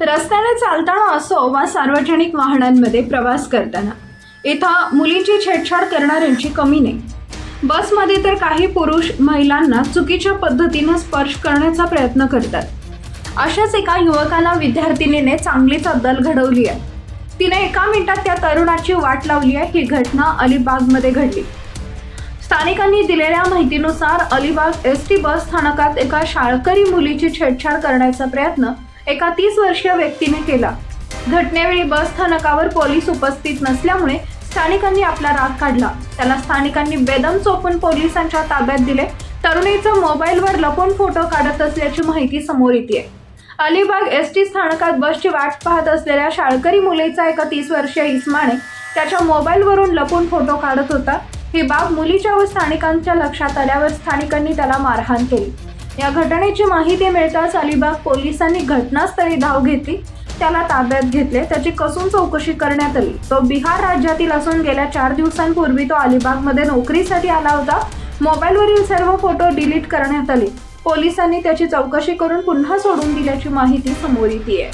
रस्त्याने चालताना असो वा सार्वजनिक वाहनांमध्ये प्रवास करताना इथं मुलींची छेडछाड करणाऱ्यांची कमी नाही. बसमध्ये तर काही पुरुष महिलांना चुकीच्या पद्धतीनं स्पर्श करण्याचा प्रयत्न करतात. अशाच एका युवकाला विद्यार्थिनीने चांगलीच अद्दल घडवली आहे. तिने एका मिनिटात त्या तरुणाची वाट लावली आहे. ही घटना अलिबागमध्ये घडली. स्थानिकांनी दिलेल्या माहितीनुसार अलिबाग एस टी बस स्थानकात एका शाळकरी मुलीची छेडछाड करण्याचा प्रयत्न एका तीस वर्षीय व्यक्तीने केला. घटनेवेळी बस स्थानकावर पोलीस उपस्थित नसल्यामुळे स्थानिकांनी आपला राग काढला. त्याला स्थानिकांनी बेदम चोपून पोलिसांच्या ताब्यात दिले. तरुणीचा मोबाईलवर लपून फोटो काढत असल्याची माहिती समोर येते अलिबाग एस टी स्थानकात बसची वाट पाहत असलेल्या शाळकरी मुलीचा एका तीस वर्षीय इस्माने त्याच्या मोबाईलवरून लपून फोटो काढत होता. ही बाब मुलीच्या व स्थानिकांच्या लक्षात आल्यावर स्थानिकांनी त्याला मारहाण केली. या घटनेची माहिती मिळताच अलिबाग पोलिसांनी घटनास्थळी धाव घेतली. त्याला ताब्यात घेतले. त्याची कसून चौकशी करण्यात आली. तो बिहार राज्यातील असून गेल्या चार दिवसांपूर्वी तो अलिबागमध्ये नोकरीसाठी आला होता. मोबाईलवरील सर्व फोटो डिलीट करण्यात आले. पोलिसांनी त्याची चौकशी करून पुन्हा सोडून दिल्याची माहिती समोर येते